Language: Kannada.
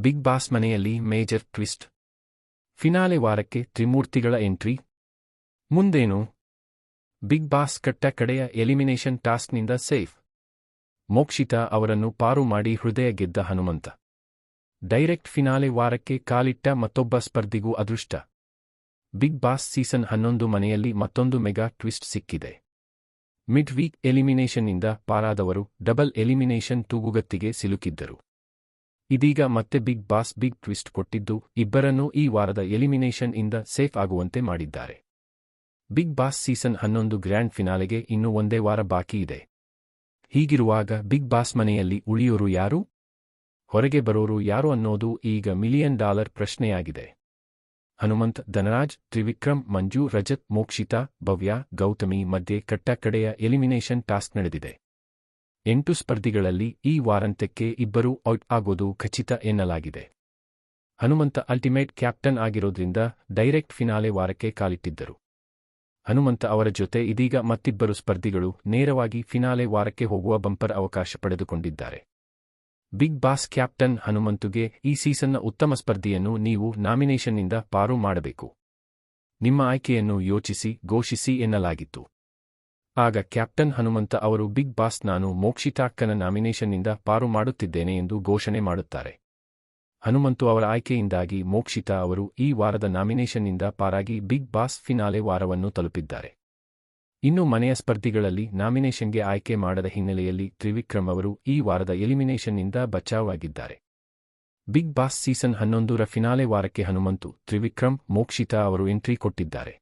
ಬಿಗ್ ಬಾಸ್ ಮನೆಯಲ್ಲಿ ಮೇಜರ್ ಟ್ವಿಸ್ಟ್. ಫಿನಾಲೆ ವಾರಕ್ಕೆ ತ್ರಿಮೂರ್ತಿಗಳ ಎಂಟ್ರಿ. ಮುಂದೇನು? ಬಿಗ್ ಬಾಸ್ ಕಟ್ಟ ಕಡೆಯ ಎಲಿಮಿನೇಷನ್ ಟಾಸ್ಕ್ನಿಂದ ಸೇಫ್. ಮೋಕ್ಷಿತಾ ಅವರನ್ನು ಪಾರು ಮಾಡಿ ಹೃದಯ ಗೆದ್ದ ಹನುಮಂತ. ಡೈರೆಕ್ಟ್ ಫಿನಾಲೆ ವಾರಕ್ಕೆ ಕಾಲಿಟ್ಟ ಮತ್ತೊಬ್ಬ ಸ್ಪರ್ಧಿಗೂ ಅದೃಷ್ಟ. ಬಿಗ್ ಬಾಸ್ ಸೀಸನ್ ಹನ್ನೊಂದು ಮನೆಯಲ್ಲಿ ಮತ್ತೊಂದು ಮೆಗಾ ಟ್ವಿಸ್ಟ್ ಸಿಕ್ಕಿದೆ. ಮಿಡ್ ವೀಕ್ ಎಲಿಮಿನೇಷನ್ನಿಂದ ಪಾರಾದವರು ಡಬಲ್ ಎಲಿಮಿನೇಷನ್ ತೂಗುಗತ್ತಿಗೆ ಸಿಲುಕಿದ್ದರು. ಇದೀಗ ಮತ್ತೆ ಬಿಗ್ ಬಾಸ್ ಬಿಗ್ ಟ್ವಿಸ್ಟ್ ಕೊಟ್ಟಿದ್ದು, ಇಬ್ಬರನ್ನೂ ಈ ವಾರದ ಎಲಿಮಿನೇಷನ್ ಇಂದ ಸೇಫ್ ಆಗುವಂತೆ ಮಾಡಿದ್ದಾರೆ. ಬಿಗ್ ಬಾಸ್ ಸೀಸನ್ ಹನ್ನೊಂದು ಗ್ರ್ಯಾಂಡ್ ಫಿನಾಲೆಗೆ ಇನ್ನು ಒಂದೇ ವಾರ ಬಾಕಿ ಇದೆ. ಹೀಗಿರುವಾಗ ಬಿಗ್ ಬಾಸ್ ಮನೆಯಲ್ಲಿ ಉಳಿಯೋರು ಯಾರು? ಹೊರಗೆ ಬರೋರು ಯಾರು ಅನ್ನೋದು ಈಗ ಮಿಲಿಯನ್ ಡಾಲರ್ ಪ್ರಶ್ನೆಯಾಗಿದೆ. ಹನುಮಂತ್, ಧನರಾಜ್, ತ್ರಿವಿಕ್ರಮ್, ಮಂಜು, ರಜತ್, ಮೋಕ್ಷಿತಾ, ಭವ್ಯ, ಗೌತಮಿ ಮಧ್ಯೆ ಕಟ್ಟಕಡೆಯ ಎಲಿಮಿನೇಷನ್ ಟಾಸ್ಕ್ ನಡೆದಿದೆ. ಎಂಟು ಸ್ಪರ್ಧಿಗಳಲ್ಲಿ ಈ ವಾರಾಂತ್ಯಕ್ಕೆ ಇಬ್ಬರೂ ಔಟ್ ಆಗೋದು ಖಚಿತ ಎನ್ನಲಾಗಿದೆ. ಹನುಮಂತ ಅಲ್ಟಿಮೇಟ್ ಕ್ಯಾಪ್ಟನ್ ಆಗಿರೋದ್ರಿಂದ ಡೈರೆಕ್ಟ್ ಫಿನಾಲೆ ವಾರಕ್ಕೆ ಕಾಲಿಟ್ಟಿದ್ದರು. ಹನುಮಂತ ಅವರ ಜೊತೆ ಇದೀಗ ಮತ್ತಿಬ್ಬರು ಸ್ಪರ್ಧಿಗಳು ನೇರವಾಗಿ ಫಿನಾಲೆ ವಾರಕ್ಕೆ ಹೋಗುವ ಬಂಪರ್ ಅವಕಾಶ ಪಡೆದುಕೊಂಡಿದ್ದಾರೆ. ಬಿಗ್ ಬಾಸ್ ಕ್ಯಾಪ್ಟನ್ ಹನುಮಂತುಗೆ ಈ ಸೀಸನ್ನ ಉತ್ತಮ ಸ್ಪರ್ಧಿಯನ್ನು ನೀವು ನಾಮಿನೇಷನ್ನಿಂದ ಪಾರು ಮಾಡಬೇಕು. ನಿಮ್ಮ ಆಯ್ಕೆಯನ್ನು ಯೋಚಿಸಿ, ಘೋಷಿಸಿ ಎನ್ನಲಾಗಿತ್ತು. ಆಗ ಕ್ಯಾಪ್ಟನ್ ಹನುಮಂತ ಅವರು ಬಿಗ್ ಬಾಸ್ ನಾನು ಮೋಕ್ಷಿತಾಕ್ಕನ ನಾಮಿನೇಷನ್ನಿಂದ ಪಾರು ಮಾಡುತ್ತಿದ್ದೇನೆ ಎಂದು ಘೋಷಣೆ ಮಾಡುತ್ತಾರೆ. ಹನುಮಂತು ಅವರ ಆಯ್ಕೆಯಿಂದಾಗಿ ಮೋಕ್ಷಿತಾ ಅವರು ಈ ವಾರದ ನಾಮಿನೇಷನ್ನಿಂದ ಪಾರಾಗಿ ಬಿಗ್ ಬಾಸ್ ಫಿನಾಲೆ ವಾರವನ್ನು ತಲುಪಿದ್ದಾರೆ. ಇನ್ನು ಮನೆಯ ಸ್ಪರ್ಧಿಗಳಲ್ಲಿ ನಾಮಿನೇಷನ್ಗೆ ಆಯ್ಕೆ ಮಾಡದ ಹಿನ್ನೆಲೆಯಲ್ಲಿ ತ್ರಿವಿಕ್ರಮ್ ಅವರು ಈ ವಾರದ ಎಲಿಮಿನೇಷನ್ನಿಂದ ಬಚಾವಾಗಿದ್ದಾರೆ ಬಿಗ್ ಬಾಸ್ ಸೀಸನ್ ಹನ್ನೊಂದರ ಫಿನಾಲೆ ವಾರಕ್ಕೆ ಹನುಮಂತು, ತ್ರಿವಿಕ್ರಮ್, ಮೋಕ್ಷಿತಾ ಅವರು ಎಂಟ್ರಿ ಕೊಟ್ಟಿದ್ದಾರೆ.